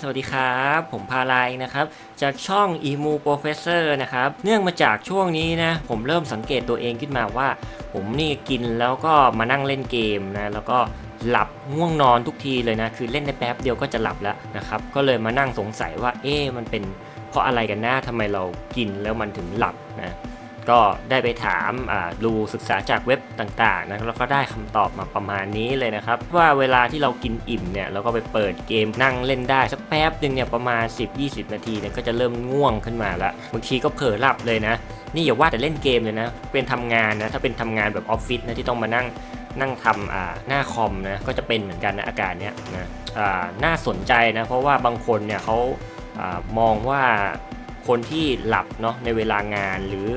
สวัสดีครับ ผมพาลายนะครับ จากช่อง Emu Professor นะครับ เนื่องมาจากช่วงนี้นะ ผมเริ่มสังเกตตัวเองขึ้นมาว่า ผมนี่กินแล้วก็มานั่งเล่นเกมนะ แล้วก็หลับง่วงนอนทุกทีเลยนะ คือเล่นได้แป๊บเดียวก็จะหลับแล้วนะครับ ก็เลยมานั่งสงสัยว่า เอ๊ะมันเป็นเพราะอะไรกันนะทำไมเรากินแล้วมันถึงหลับนะ ก็ได้ไปถามดูศึกษาจากเว็บต่างๆนะแล้วก็ได้คำตอบมาประมาณนี้เลยนะครับ ว่าเวลาที่เรากินอิ่มเนี่ยเราก็ไปเปิดเกมนั่งเล่นได้สักแป๊บหนึ่งเนี่ยประมาณ 10-20 นาทีเนี่ยก็จะเริ่มง่วงขึ้นมาละบางทีก็เผลอหลับเลยนะ นี่อย่าว่าแต่เล่นเกมเลยนะ เป็นทำงานนะถ้าเป็นทำงานแบบออฟฟิศนะที่ต้องมานั่งนั่งทำอ่าหน้าคอมนะก็จะเป็นเหมือนกันนะอาการเนี้ยนะอ่าน่าสนใจนะเพราะว่าบางคนเนี่ยเขาอ่ามองว่าคนที่หลับเนาะในเวลางานหรือ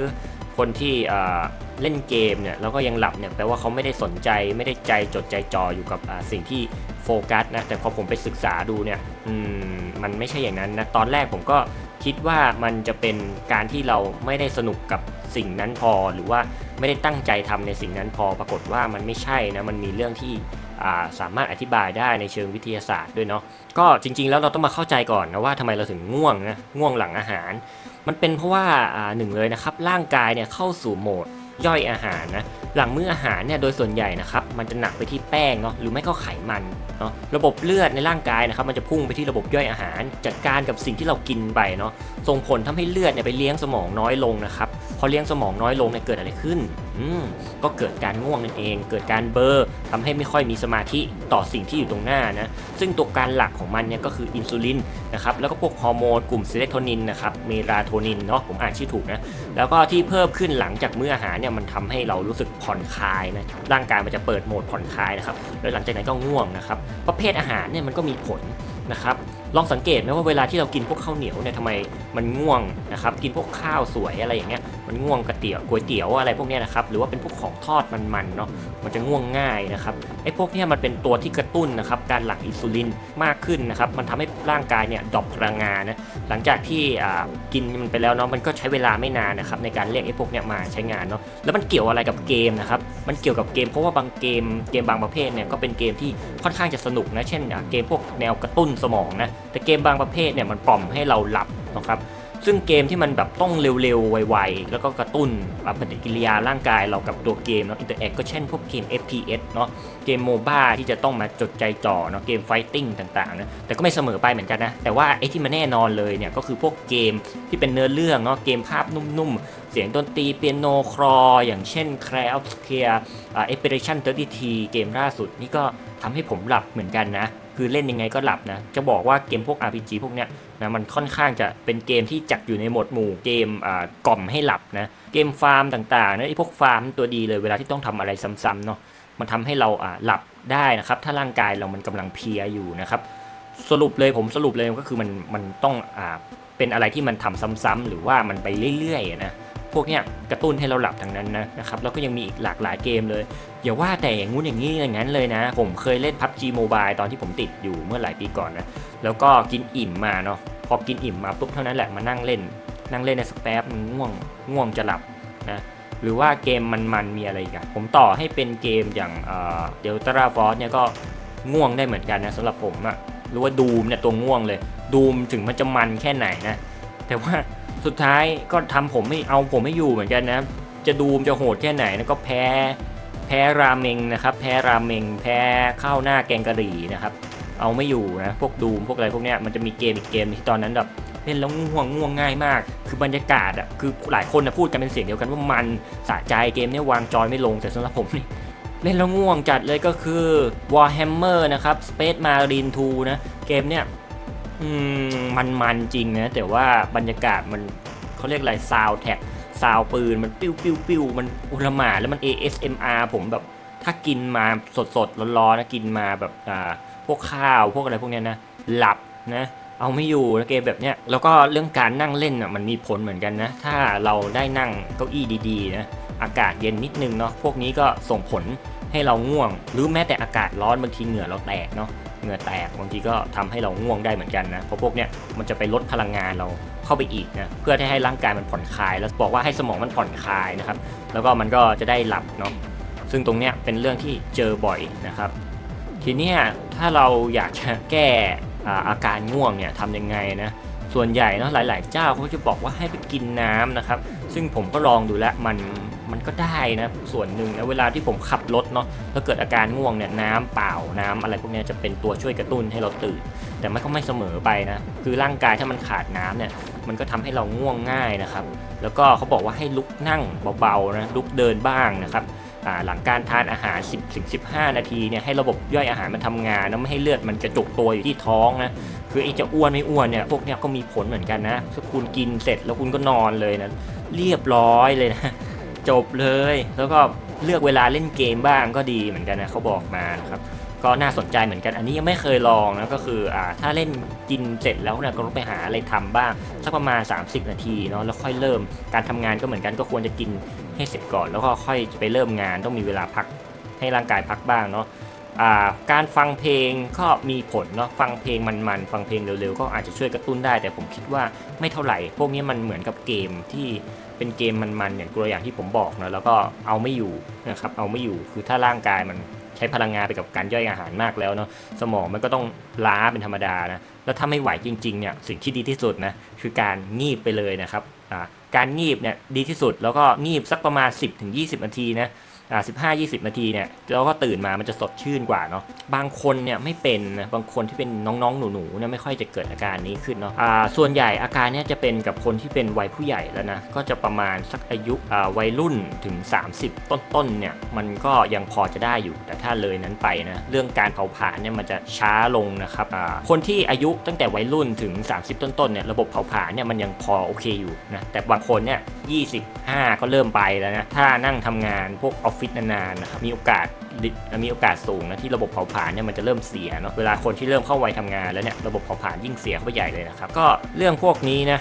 คนที่เล่นเกมเนี่ยแล้วก็ยังหลับเนี่ยแปลว่าเขาไม่ได้สนใจไม่ได้ใจจดใจจ่ออยู่กับสิ่งที่โฟกัสนะแต่พอผมไปศึกษาดูเนี่ยมมันไม่ใช่อย่างนั้นนะตอนแรกผมก็คิดว่ามันจะเป็นการที่เราไม่ได้สนุกกับสิ่งนั้นพอ หรือว่าไม่ได้ตั้งใจทำในสิ่งนั้นพอปรากฏว่ามันไม่ใช่นะมันมีเรื่องที่ สามารถอธิบายได้ในเชิงวิทยาศาสตร์ด้วยเนาะก็จริง ๆ แล้วเราต้องมาเข้าใจก่อนนะว่าทำไมเราถึงง่วงนะง่วงหลังอาหาร มันเป็นเพราะว่าาหนึ่งเลยนะครับร่างกายเนี่ยเข้าสู่โหมดย่อยอาหารนะหลังมื้ออาหารเนี่ยโดยส่วนใหญ่นะครับมันจะหนักไปที่แป้งเนาะหรือไม่ก็ไขมันเนาะระบบเลือดในร่างกายนะครับมันจะพุ่งไปที่ระบบย่อยอาหาร จัดการกับสิ่งที่เรากินไปเนาะส่งผลทำให้เลือดเนี่ยไปเลี้ยงสมองน้อยลงนะครับพอเลี้ยงสมองน้อยลงเนี่ยเกิดอะไรขึ้น ก็เกิดการง่วงนั่นเอง เกิดการเบลอร์ทำให้ไม่ค่อยมีสมาธิต่อสิ่งที่อยู่ตรงหน้านะ ซึ่งตัวการหลักของมันเนี่ยก็คืออินซูลินนะครับ แล้วก็พวกฮอร์โมนกลุ่มเซโรโทนินนะครับ เมลาโทนินเนาะ ผมอ่านชื่อถูกนะ แล้วก็ที่เพิ่มขึ้นหลังจากมื้ออาหารเนี่ยมันทำให้เรารู้สึกผ่อนคลายนะ ร่างกายมันจะเปิดโหมดผ่อนคลายนะครับ แล้วหลังจากนั้นก็ง่วงนะครับ ประเภทอาหารเนี่ยมันก็มีผลนะครับ ลองสังเกตไหมว่าเวลาที่เรากินพวกข้าวเหนียวเนี่ยทำไมมันง่วงนะครับกินพวกข้าวสวยอะไรอย่างเงี้ยมันง่วงกระเตี๋ยวก๋วยเตี๋ยวอะไรพวกเนี้ยนะครับหรือว่าเป็นพวกของทอดมันๆเนาะมันจะง่วงง่ายนะครับไอ้พวกเนี้ยมันเป็นตัวที่กระตุ้นนะครับการหลั่งอินซูลินมากขึ้นนะครับมันทำให้ร่างกายเนี่ยดรอปพลังงานนะหลังจากที่กินมันไปแล้วเนาะมันก็ใช้เวลาไม่นานนะครับในการเรียกไอ้พวกเนี้ยมาใช้งานเนาะแล้วมันเกี่ยวอะไรกับเกมนะครับมันเกี่ยวกับเกมเพราะว่าบางเกมเกมบางประเภทเนี่ยก็เป็นเกมที่ค่อนข้างจะสนุกนะเช่นเกมพวกแนวกระตุ้นสมองนะแต่เกมบางประเภทเนี่ยมันปล่อมให้เราหลับนะครับซึ่งเกมที่มันแบบต้องเร็วๆ ไวๆ แล้วก็กระตุ้นปฏิกิริยาร่างกายเรากับตัวเกมเนาะอินเตอร์แอคก็เช่นพวกเกม FPS เนาะเกมโมบ้าที่จะต้องมาจดใจจ่อเนาะเกมไฟติ้งต่างๆนะแต่ก็ไม่เสมอไปเหมือนกันนะ แต่ว่าไอ้ที่มันแน่นอนเลยเนี่ยก็คือพวกเกมที่เป็นเนื้อเรื่องเนาะเกมภาพนุ่มๆ เสียงดนตรีเปียโนคลอ อย่างเช่น c l a of s c a r e อ่า Expedition 30T เกมล่าสุดนี่ก็ทำให้ผมหลับเหมือนกันนะคือเล่นยังไงก็หลับนะ จะบอกว่าเกมพวก RPG พวกเนี้ยนะมันค่อนข้างจะเป็นเกมที่จัดอยู่ในหมวดหมู่เกมอ่ากล่อมให้หลับนะ เกมฟาร์มต่างๆนะไอ้พวกฟาร์มตัวดีเลยเวลาที่ต้องทำอะไรซ้ำๆเนาะมันทำให้เราอ่าหลับได้นะครับ ถ้าร่างกายเรามันกำลังเพลียอยู่นะครับสรุปเลยผมสรุปเลยก็คือมันมันต้องอ่าเป็นอะไรที่มันทำซ้ำๆหรือว่ามันไปเรื่อยๆนะ พวกเนี้ยกระตุ้นให้เราหลับทั้งนั้นนะนะครับแล้วก็ยังมีอีกหลากหลายเกมเลย อย่าว่าแต่อย่างงู้นอย่างนี้อย่างนั้นเลยนะ ผมเคยเล่น PUBG Mobile ตอนที่ผมติดอยู่เมื่อหลายปีก่อนนะแล้วก็กินอิ่มมาเนาะพอกินอิ่มมาปุ๊บเท่านั้นแหละมานั่งเล่น นั่งเล่นในสกแป๊บมันง่วงง่วงจะหลับนะหรือว่าเกมมันๆมีอะไรกอะผมต่อให้เป็นเกมอย่างเดลต้าฟอร์เนี่ยก็ง่วงได้เหมือนกันนะสำหรับผมอะหรือว่าดูมเนี่ยตัวง่วงเลย ดูมถึงมันจะมันแค่ไหนนะ แต่ว่า สุดท้ายก็ทำผมไม่เอาผมไม่อยู่เหมือนกันนะ จะดูมจะโหดแค่ไหนนะก็แพ้ แพ้ราเมงนะครับ แพ้ราเมง แพ้ข้าวหน้าแกงกะหรี่นะครับ เอาไม่อยู่นะ พวกดูมพวกอะไรพวกเนี้ยมันจะมีเกมอีกเกมที่ตอนนั้นแบบเล่นแล้วง่วงง่วงง่ายมาก คือบรรยากาศอะคือหลายคนนะพูดกันเป็นเสียงเดียวกันว่ามันสะใจเกมเนี้ยวางจอยไม่ลงแต่สำหรับผมนี่เล่นแล้วง่วงจัดเลยก็คือ Warhammer นะครับ Space Marine 2 นะ เกมเนี้ย อืมมันมันจริงนะ แต่ว่าบรรยากาศมันเขาเรียกอะไรซาวแท็กซาวปืนมันปิ้วปิ้วปิ้วมันอุลหมาแล้วมัน ASMR ผมแบบถ้ากินมาสดสดร้อนๆนะกินมาแบบอ่าพวกข้าวพวกอะไรพวกเนี้ยนะหลับนะเอาไม่อยู่นะเกมแบบเนี้ยแล้วก็เรื่องการนั่งเล่นอะมันมีผลเหมือนกันนะ ถ้าเราได้นั่งเก้าอี้ดีๆนะอากาศเย็นนิดนึงเนาะพวกนี้ก็ส่งผลให้เราง่วง หรือแม้แต่อากาศร้อนบางทีเหงื่อเราแตกเนาะ เหงื่อแตกบางทีก็ทำให้เราง่วงได้เหมือนกันนะเพราะพวกเนี้ยมันจะไปลดพลังงานเราเข้าไปอีกนะเพื่อที่ให้ร่างกายมันผ่อนคลาย แล้วบอกว่าให้สมองมันผ่อนคลายนะครับ แล้วก็มันก็จะได้หลับเนาะซึ่งตรงเนี้ยเป็นเรื่องที่เจอบ่อยนะครับ ทีเนี้ยถ้าเราอยากจะแก้อาอาการง่วงเนี่ยทำยังไงนะส่วนใหญ่เนาะหลาย ๆ เจ้าเขาจะบอกว่าให้ไปกินน้ำนะครับ ซึ่งผมก็ลองดูแล้วมันมันก็ได้นะส่วนหนึ่งนะเวลาที่ผมขับรถเนาะแล้วเกิดอาการง่วงเนี่ยน้ำเปล่าน้ำอะไรพวกนี้จะเป็นตัวช่วยกระตุ้นให้เราตื่น แต่มันก็ไม่เสมอไปนะคือร่างกายถ้ามันขาดน้ำเนี่ยมันก็ทำให้เราง่วงง่ายนะครับ แล้วก็เขาบอกว่าให้ลุกนั่งเบาๆนะลุกเดินบ้างนะครับหลังการทานอาหาร 10ถึง15 นาทีเนี่ยให้ระบบย่อยอาหารมันทำงานแล้วไม่ให้เลือดมันกระจุกตัวอยู่ที่ท้องนะคือไอ้จะอ้วนไม่อ้วนเนี่ยพวกเนี้ยก็มีผลเหมือนกันนะถ้าคุณกินเสร็จแล้วคุณก็นอนเลยนะ เรียบร้อยเลยนะ จบเลย แล้วก็เลือกเวลาเล่นเกมบ้างก็ดีเหมือนกันนะเขาบอกมานะครับก็น่าสนใจเหมือนกัน อันนี้ยังไม่เคยลองนะ ก็คืออ่าถ้าเล่นกินเสร็จแล้วเนี่ยก็ต้องไปหาอะไรทำบ้างสักประมาณ 30 นาทีเนาะแล้วค่อยเริ่มการทำงานก็เหมือนกันก็ควรจะกินให้เสร็จก่อน แล้วก็ค่อยไปเริ่มงานต้องมีเวลาพักให้ร่างกายพักบ้างเนาะ การฟังเพลงก็มีผลเนาะฟังเพลงมันๆฟังเพลงเร็วๆ ก็อาจจะช่วยกระตุ้นได้ แต่ผมคิดว่าไม่เท่าไหร่ พวกนี้มันเหมือนกับเกมที่เป็นเกมมันๆอย่างตัวอย่างที่ผมบอกนะแล้วก็เอาไม่อยู่นะครับเอาไม่อยู่คือถ้าร่างกายมันใช้พลังงานไปกับการย่อยอาหารมากแล้วเนาะสมองมันก็ต้องล้าเป็นธรรมดานะแล้วถ้าไม่ไหวจริงๆเนี่ยสิ่งที่ดีที่สุดนะคือการงีบไปเลยนะครับการงีบเนี่ยดีที่สุดแล้วก็งีบสักประมาณ 10-20นาทีนะ อ่าสิบห้ายี่สิบนาทีเนี่ยแล้วก็ตื่นมามันจะสดชื่นกว่าเนาะบางคนเนี่ยไม่เป็นนะบางคนที่เป็นน้องๆหนูๆเนี่ยไม่ค่อยจะเกิดอาการนี้ขึ้นเนาะอ่าส่วนใหญ่อาการเนี่ยจะเป็นกับคนที่เป็นวัยผู้ใหญ่แล้วนะก็จะประมาณสักอายุอ่าวัยรุ่นถึง 30 ต้นๆเนี่ยมันก็ยังพอจะได้อยู่แต่ถ้าเลยนั้นไปนะเรื่องการเผาผลาญเนี่ยมันจะช้าลงนะครับอ่าคนที่อายุตั้งแต่วัยรุ่นถึง 30 ต้นๆเนี่ยระบบเผาผลาญเนี่ยมันยังพอโอเคอยู่นะแต่บางคนเนี่ย25 ก็เริ่มไปแล้วนะถ้านั่งทำงานพวกออฟฟิศนานๆนะครับมีโอกาส มีโอกาสสูงนะที่ระบบเผาผลาญเนี่ยมันจะเริ่มเสียเนาะเวลาคนที่เริ่มเข้าวัยทำงานแล้วเนี่ยระบบเผาผลาญยิ่งเสียเข้าไปใหญ่เลยนะครับก็เรื่องพวกนี้นะ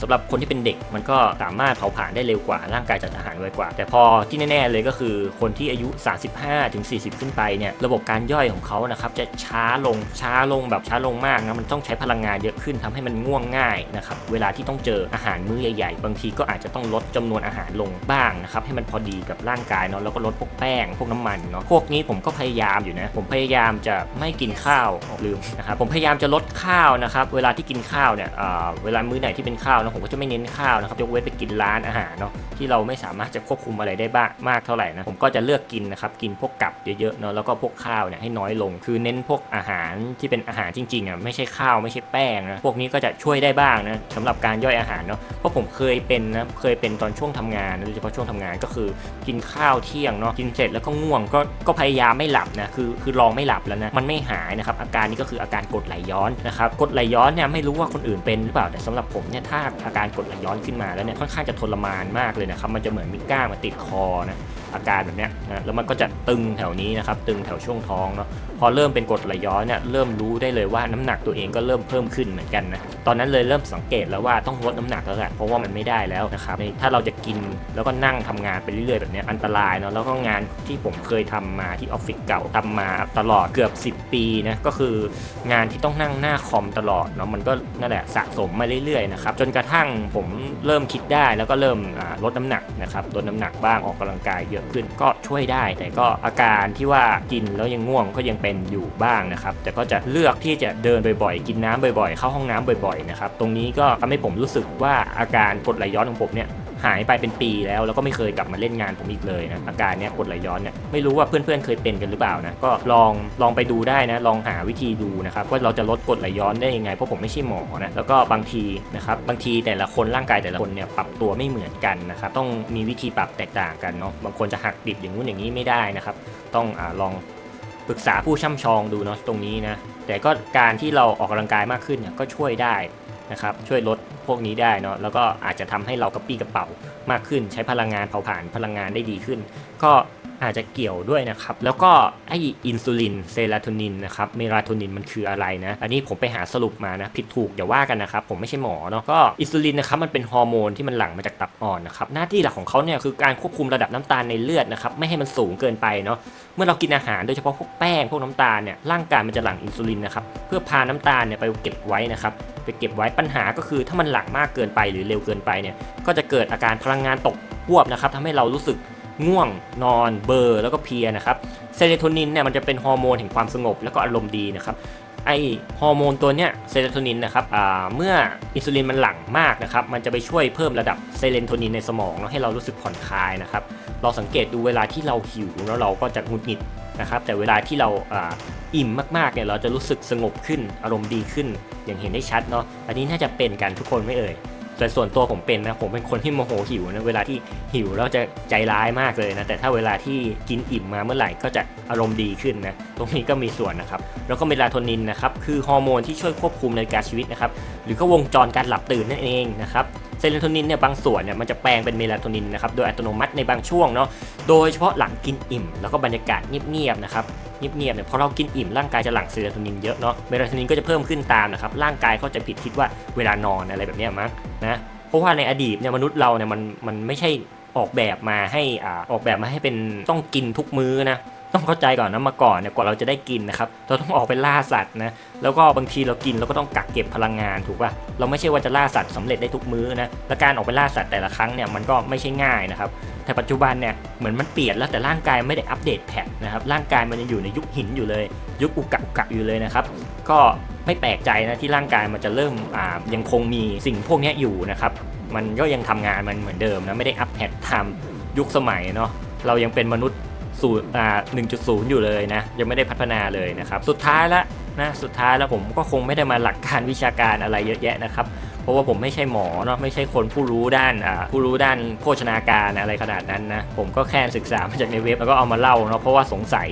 สำหรับคนที่เป็นเด็กมันก็สามารถเผาผลาญได้เร็วกว่าร่างกายจัดอาหารไวกว่า แต่พอที่แน่ๆเลยก็คือคนที่อายุ 35ถึง40 ขึ้นไปเนี่ยระบบการย่อยของเขานะครับจะช้าลงช้าลงแบบช้าลงมากนะมันต้องใช้พลังงานเยอะขึ้นทำให้มันง่วงง่ายนะครับเวลาที่ต้องเจออาหารมื้อใหญ่ๆ บางทีก็อาจจะต้องลดจำนวนอาหารลงบ้างนะครับให้มันพอดีกับร่างกายเนาะแล้วก็ลดพวกแป้งพวกน้ำมันเนาะพวกนี้ผมก็พยายามอยู่นะ ผมพยายามจะไม่กินข้าวลืมนะครับผมพยายามจะลดข้าวนะครับ เวลาที่กินข้าวเนี่ยเวลามื้อไหนที่เป็นข้าวนะผมก็จะไม่เน้นข้าวนะครับยกเว้นไปกินร้านอาหารเนาะที่เราไม่สามารถจะควบคุมอะไรได้บ้างมากเท่าไหร่นะผมก็จะเลือกกินนะครับกินพวกกับเยอะๆเนาะแล้วก็พวกข้าวเนี่ยให้น้อยลง คือเน้นพวกอาหารที่เป็นอาหารจริงๆอะไม่ใช่ข้าวไม่ใช่แป้งนะพวกนี้ก็จะช่วยได้บ้างนะสำหรับการย่อยอาหารเนาะเพราะผมเคยเป็นนะเคยเป็นตอนช่วงทำงานโดยเฉพาะช่วงทำงานก็คือ กินข้าวเที่ยงเนาะกินเสร็จแล้วก็ง่วงก็ก็พยายามไม่หลับนะคือคือลองไม่หลับแล้วนะมันไม่หายนะครับอาการนี้ก็คืออาการกดไหลย้อนนะครับกดไหลย้อนเนี่ยไม่รู้ว่าคนอื่นเป็นหรือเปล่าแต่สำหรับผมเนี่ยถ้าอาการกดไหลย้อนขึ้นมาแล้วเนี่ยค่อนข้างจะทรมานมากเลยนะครับมันจะเหมือนมีก้างมาติดคอนะอาการแบบเนี้ยนะแล้วมันก็จะตึงแถวนี้นะครับตึงแถวช่วงท้องเนาะพอเริ่มเป็นกดไหลย้อนเนี่ยเริ่มรู้ได้เลยว่าน้ำหนักตัวเองก็เริ่มเพิ่มขึ้นเหมือนกันนะตอนนั้นเลยเริ่มสังเกตแล้วว่าต้องลดน้ำหนักแล้วแหละเพราะว่ามันไม่ได้แล้วนะครับถ้าเราจะกินแล้วก็นั่งทำงานไปเรื่อยๆแบบนี้อันตรายเนาะแล้วก็งานที่ผมเคยทำมาที่ออฟฟิศเก่าทำมาตลอดเกือบ 10 ปีนะก็คืองานที่ต้องนั่งหน้าคอมตลอดเนาะมันก็นั่นแหละสะสมมาเรื่อยๆนะครับจนกระทั่งผมเริ่มคิดได้แล้วก็เริ่มลดน้ำหนักนะครับลดน้ำหนักบ้างออกกำลังกายเยอะขึ้นก็ช่วยได้ แต่ก็อาการที่ว่ากินแล้วยังง่วงก็ยังเป็นอยู่บ้างนะครับแต่ก็จะเลือกที่จะเดินบ่อยๆ กินน้ำบ่อยๆ เข้าห้องน้ำบ่อยๆนะครับตรงนี้ก็ทำให้ผมรู้สึกว่าอาการกดไหลย้อนของผมเนี่ย หายไปเป็นปีแล้ว แล้วก็ไม่เคยกลับมาเล่นงานผมอีกเลยนะอาการเนี้ยกดไหลย้อนเนี่ยไม่รู้ว่าเพื่อนๆเคยเป็นกันหรือเปล่านะก็ลองลองไปดูได้นะ ลองหาวิธีดูนะครับว่าเราจะลดกดไหลย้อนได้ยังไงเพราะผมไม่ใช่หมอนะแล้วก็บางทีนะครับบางทีแต่ละคนร่างกายแต่ละคนเนี่ยปรับตัวไม่เหมือนกันนะครับต้องมีวิธีปรับแตกต่างกันเนาะบางคนจะหักดิบอย่างนู้นอย่างนี้ไม่ได้นะครับ ต้องอลองปรึกษาผู้ช่ำชองดูเนาะตรงนี้นะแต่ก็การที่เราออกกำลังกายมากขึ้นเนี่ยก็ช่วยได้ นะครับช่วยลดพวกนี้ได้เนาะแล้วก็อาจจะทำให้เรากระปี้กระเป๋ามากขึ้น ใช้พลังงานเผาผลาญพลังงานได้ดีขึ้น ก็อาจจะเกี่ยวด้วยนะครับ แล้วก็ไออินซูลินเซโรโทนินนะครับเมลาโทนินมันคืออะไรนะ อันนี้ผมไปหาสรุปมานะ ผิดถูกอย่าว่ากันนะครับ ผมไม่ใช่หมอเนาะก็อินซูลินนะครับมันเป็นฮอร์โมนที่มันหลั่งมาจากตับอ่อนนะครับ หน้าที่หลักของเขาเนี่ยคือการควบคุมระดับน้ำตาลในเลือดนะครับ ไม่ให้มันสูงเกินไปเนาะเมื่อเรากินอาหารโดยเฉพาะพวกแป้งพวกน้ำตาลเนี่ยร่างกายมันจะหลั่งอินซูลินนะครับเพื่อพาน้ำตาลเนี่ยไปเก็บไว้นะครับ ไปเก็บไว้ปัญหาก็คือถ้ามันหลั่งมากเกินไปหรือเร็วเกินไปเนี่ยก็จะเกิดอาการพลังงานตกพวบนะครับทำให้เรารู้สึกง่วงนอนเบลอร์แล้วก็เพียนะครับเซโรโทนินเนี่ยมันจะเป็นฮอร์โมนแห่งความสงบแล้วก็อารมณ์ดีนะครับไอฮอร์โมนตัวเนี้ยเซโรโทนินนะครับเมื่ออินซูลินมันหลั่งมากนะครับมันจะไปช่วยเพิ่มระดับเซโรโทนินในสมองแล้วให้เรารู้สึกผ่อนคลายนะครับเราสังเกตดูเวลาที่เราหิวแล้วเราก็จะหงุดหงิด นะครับแต่เวลาที่เราอิ่มมากๆเนี่ยเราจะรู้สึกสงบขึ้นอารมณ์ดีขึ้น อย่างเห็นได้ชัดเนาะอันนี้น่าจะเป็นกันทุกคนไม่เอ่ยแต่ส่วนตัวผมเป็นนะผมเป็นคนที่โมโหหิวนะเวลาที่หิวแล้วจะใจร้ายมากเลยนะแต่ถ้าเวลาที่กินอิ่มมาเมื่อไหร่ก็จะอารมณ์ดีขึ้นนะตรงนี้ก็มีส่วนนะครับแล้วก็เมลาโทนินนะครับคือฮอร์โมนที่ช่วยควบคุมนาฬิกาชีวิตนะครับหรือก็วงจรการหลับตื่นนั่นเองนะครับ เซโรโทนินเนี่ยบางส่วนเนี่ยมันจะแปลงเป็นเมลาโทนินนะครับโดยอัตโนมัติในบางช่วงเนาะโดยเฉพาะหลังกินอิ่ม แล้วก็บรรยากาศเงียบๆนะครับเงียบๆเนี่ยพอเรากินอิ่มร่างกายจะหลั่งเซโรโทนินเยอะเนาะเมลาโทนินก็จะเพิ่มขึ้นตามนะครับร่างกายเขาจะผิดคิดว่าเวลานอนอะไรแบบนี้มั้งนะเพราะว่าในอดีตเนี่ยมนุษย์เราเนี่ยมันมันไม่ใช่ออกแบบมาให้อ่าออกแบบมาให้เป็นต้องกินทุกมื้อนะ ต้องเข้าใจก่อนนะมาก่อนเนี่ยกว่าเราจะได้กินนะครับเราต้องออกไปล่าสัตว์นะแล้วก็บางทีเรากินเราก็ต้องกักเก็บพลังงานถูกป่ะเราไม่ใช่ว่าจะล่าสัตว์สำเร็จได้ทุกมื้อนะและการออกไปล่าสัตว์แต่ละครั้งเนี่ยมันก็ไม่ใช่ง่ายนะครับแต่ปัจจุบันเนี่ยเหมือนมันเปลี่ยนแล้วแต่ร่างกายไม่ได้อัปเดตแพทนะครับร่างกายมันยังอยู่ในยุคหินอยู่เลย ยุคอุกะอุกะอยู่เลยนะครับก็ไม่แปลกใจนะที่ร่างกายมันจะเริ่มอ่ายังคงมีสิ่งพวกนี้อยู่นะครับมันก็ยังทำงานมันเหมือนเดิมนะไม่ได้อัปเดตตามยุคสมัยเนาะเรายังเป็นมนุษย์ ศูนย์อ่า1.0 อยู่เลยนะ ยังไม่ได้พัฒนาเลยนะครับ สุดท้ายละนะสุดท้ายแล้วผมก็คงไม่ได้มาหลักการวิชาการอะไรเยอะแยะนะครับเพราะว่าผมไม่ใช่หมอเนาะไม่ใช่คนผู้รู้ด้านอ่าผู้รู้ด้านโภชนาการอะไรขนาดนั้นนะผมก็แค่ศึกษามาจากในเว็บแล้วก็เอามาเล่าเนาะเพราะว่าสงสัย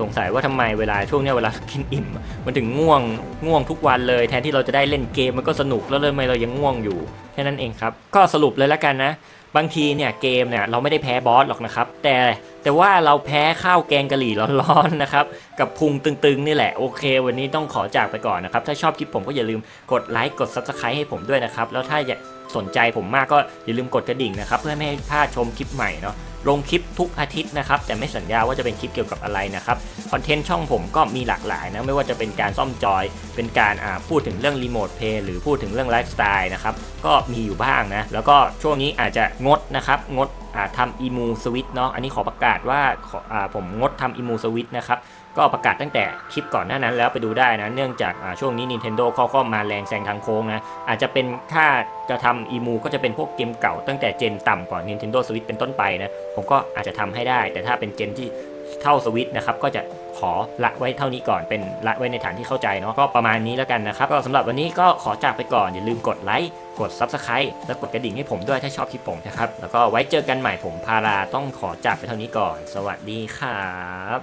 สงสัยว่าทำไมเวลาช่วงเนี้ยเวลากินอิ่ม มันถึงง่วงง่วงทุกวันเลยแทนที่เราจะได้เล่นเกมมันก็สนุกแล้วเลยทำไมเรายังง่วงอยู่แค่นั้นเองครับก็สรุปเลยแล้วกันนะ บางทีเนี่ยเกมเนี่ยเราไม่ได้แพ้บอสหรอกนะครับ แต่แต่ว่าเราแพ้ข้าวแกงกะหรี่ร้อนๆนะครับ กับพุงตึงๆนี่แหละโอเค วันนี้ต้องขอจากไปก่อนนะครับ ถ้าชอบคลิปผมก็อย่าลืมกดไลค์กด Subscribe ให้ผมด้วยนะครับ แล้วถ้าอยากสนใจผมมากก็อย่าลืมกดกระดิ่งนะครับ เพื่อไม่ให้พลาดชมคลิปใหม่เนาะ ลงคลิปทุกอาทิตย์นะครับ แต่ไม่สัญญาว่าจะเป็นคลิปเกี่ยวกับอะไรนะครับคอนเทนต์ช่องผมก็มีหลากหลายนะไม่ว่าจะเป็นการซ่อมจอย เป็นการพูดถึงเรื่องรีโมทเพย์หรือพูดถึงเรื่องไลฟ์สไตล์นะครับก็มีอยู่บ้างนะแล้วก็ช่วงนี้อาจจะงดนะครับงดทำอีมูสวิตเนาะอันนี้ขอประกาศว่าขออาผมงดทำอีมูสวิตนะครับก็ประกาศตั้งแต่คลิปก่อนหน้านั้นแล้วไปดูได้นะ เนื่องจากช่วงนี้ Nintendo เขาก็มาแรงแซงทางโค้งนะ อาจจะเป็นถ้าจะทำอีมูก็จะเป็นพวกเกมเก่าตั้งแต่เจนต่ำกว่า Nintendo Switch เป็นต้นไปนะ ผมก็อาจจะทำให้ได้ แต่ถ้าเป็นเจนที่เท่าสวิตนะครับ ก็จะขอละไว้เท่านี้ก่อนเป็นละไว้ในฐานที่เข้าใจเนาะก็ประมาณนี้แล้วกันนะครับ ก็สำหรับวันนี้ก็ขอจากไปก่อน อย่าลืมกดไลค์กด Subscribe และกดกระดิ่งให้ผมด้วยถ้าชอบคลิปผมนะครับแล้วก็ไว้เจอกันใหม่ผมพาราต้องขอจากไปเท่านี้ก่อน สวัสดีครับ